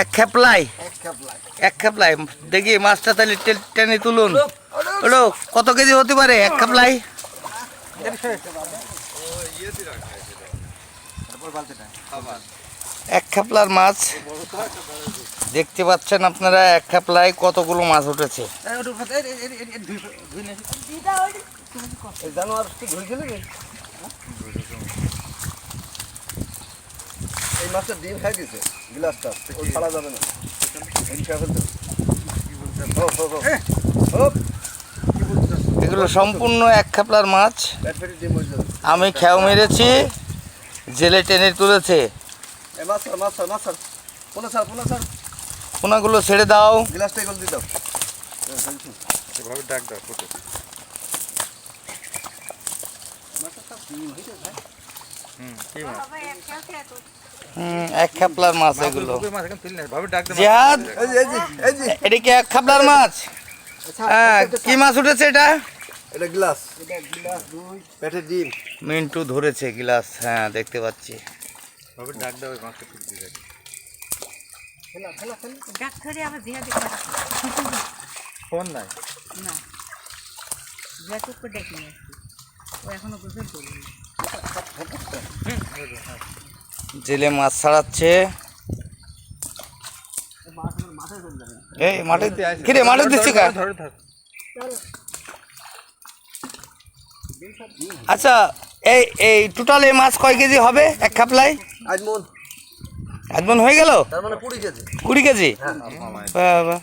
এক খেপলাই এক খাপলাই দেখি মাছটা তাহলে টেনে তুলুন। ওলো কত কেজি হতে পারে? এক খেপলাই এক খেপলার মাছ। দেখতে পাচ্ছেন আপনারা এক খেপলায় কতগুলো মাছ উঠেছে। ওটা জানোয়ার কি ধুই গেলে কি এই মাছটা ডিম খাই দিয়েছে গ্লাসটা ওই ছাড়া যাবে না। হোপ এগুলো সম্পূর্ণ এক খেপলার মাছ। আমি খেয়াও মেরেছি জেলে টেনে তুলেছে। পোনাগুলো ছেড়ে দাও। গ্লাসটা এগুলো দিয়ে দাও। এভাবে ডাক দাও এক খেপলার মাছ এগুলো। জিহাদ? এই যে এই যে এই যে। এটা কি এক খাপলার মাছ? হ্যাঁ কি মাছ উঠেছে এটা? এটা গ্লাস। এটা গ্লাস দুই। পেটে ডিম। মিন্টু ধরেছে গ্লাস হ্যাঁ দেখতে পাচ্ছি। ডাক দাও মাছটা ফোন নাই? না। ও এখনও গোসল করিনি জেলে মাছ ছাড়াচ্ছে। এই মাঠে কিরে মাঠে দিচ্ছি কা? আচ্ছা এই এই টোটাল এই মাছ কয় কেজি হবে? এক খাপলাই আজ মন একদম হয়ে গেল? তার মানে কুড়ি কেজি। কুড়ি কেজি? হ্যাঁ। বাহ।